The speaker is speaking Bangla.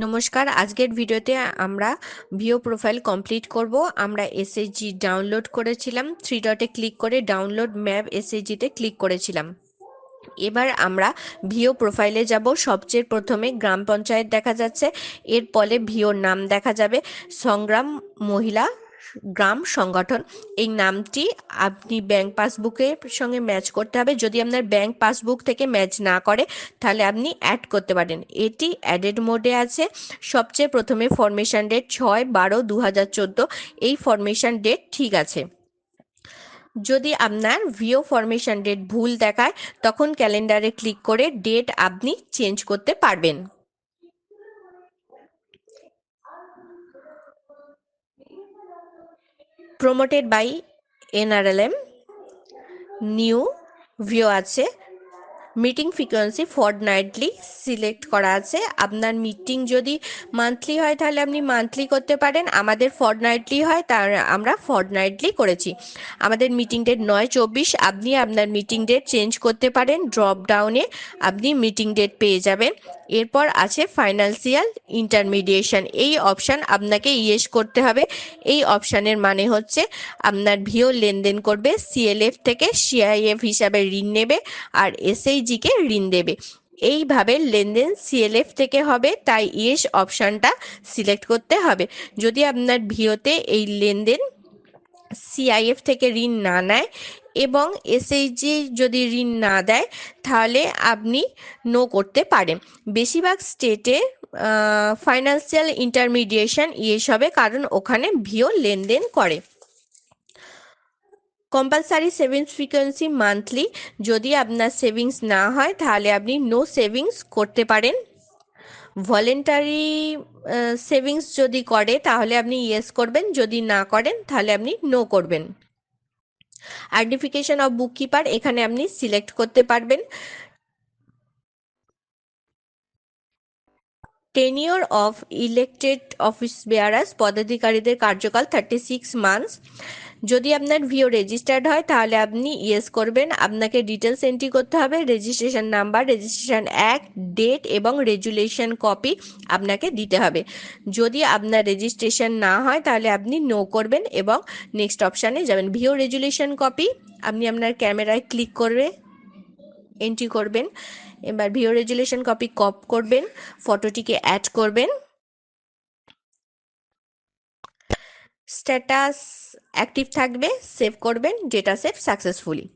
নমস্কার, আজকের ভিডিওতে আমরা ভিও প্রোফাইল কমপ্লিট করব। আমরা এসএইচজি ডাউনলোড করেছিলাম থ্রি ডটে ক্লিক করে ডাউনলোড ম্যাপ এসএইচজিতে ক্লিক করেছিলাম। এবার আমরা ভিও প্রোফাইলে যাব, সবচেয়ে প্রথমে গ্রাম পঞ্চায়েত দেখা যাচ্ছে, এর ফলে ভিওর নাম দেখা যাবে, সংগ্রাম মহিলা গ্রাম সংগঠন। এই নামটি আপনি ব্যাংক পাসবুকের সঙ্গে ম্যাচ করতে হবে। যদি আপনার ব্যাংক পাসবুক থেকে ম্যাচ না করে, তাহলে আপনি অ্যাড করতে পারেন। এটি অ্যাডেড মোডে আছে। সবচেয়ে প্রথমে ফরমেশন ডেট ছয় বারো দু হাজার চোদ্দ। এই ফরমেশন ডেট ঠিক আছে। যদি আপনার ভিও ফরমেশন ডেট ভুল দেখায়, তখন ক্যালেন্ডারে ক্লিক করে ডেট আপনি চেঞ্জ করতে পারবেন। Promoted by NRLM new VO আছে। মিটিং ফ্রিকোয়েন্সি ফর্টনাইটলি সিলেক্ট করা আছে। আপনার মিটিং যদি মান্থলি হয়, তাহলে আপনি মান্থলি করতে পারেন। আমাদের ফর্টনাইটলি হয়, তার আমরা ফর্টনাইটলি করেছি। আমাদের মিটিং ডেট নয়, চব্বিশ। আপনি আপনার মিটিং ডেট চেঞ্জ করতে পারেন ড্রপ ডাউনে আপনি মিটিং ডেট পেয়ে যাবেন। এরপর আছে ফাইন্যান্সিয়াল ইন্টারমিডিয়েশন এই অপশান আপনাকে ইয়েস করতে হবে। এই অপশানের মানে হচ্ছে আপনার ভিও লেনদেন করবে সিএলএফ থেকে সিআইএফ হিসাবে ঋণ নেবে, আর এসএইজিকে ঋণ দেবে। এইভাবে লেনদেন সিএলএফ থেকে হবে, তাই ইয়েস অপশানটা সিলেক্ট করতে হবে। যদি আপনার ভিওতে এই লেনদেন সিআইএফ থেকে ঋণ না নেয় এবং এসএইচজি যদি ঋণ না দেয়, তাহলে আপনি নো করতে পারেন। বেশিরভাগ স্টেটে ফাইন্যান্সিয়াল ইন্টারমিডিয়েশন ইয়েস হবে, কারণ ওখানে ভিও লেনদেন করে। কম্পালসারি সেভিংস ফ্রিকোয়েন্সি মান্থলি যদি আপনার সেভিংস না হয়, তাহলে আপনি নো সেভিংস করতে পারেন। ভলেন্টারি সেভিংস যদি করে, তাহলে আপনি ইয়েস করবেন। যদি না করেন, তাহলে আপনি নো করবেন। আইডেন্টিফিকেশন অফ বুককিপার এখানে আপনি সিলেক্ট করতে পারবেন। Tenure of elected office bearers পদাধিকারীদের কার্যকাল থার্টি সিক্স মান্থস যদি আপনার ভিও রেজিস্টার্ড হয়, তাহলে আপনি ইয়েস করবেন। আপনাকে ডিটেলস এন্ট্রি করতে হবে registration number registration act date এবং রেজুলেশন কপি আপনাকে দিতে হবে। যদি আপনার রেজিস্ট্রেশন না হয়, তাহলে আপনি নো করবেন এবং নেক্সট অপশানে যাবেন। ভিও রেজুলেশন কপি আপনি আপনার ক্যামেরায় ক্লিক করবে এন্ট্রি করবেন। এবার ভিও রেজুলেশন কপি কপ করবেন ফটোটিকে অ্যাড করবেন। স্ট্যাটাস অ্যাক্টিভ থাকবে সেভ করবেন ডেটা সেভ সাকসেসফুলি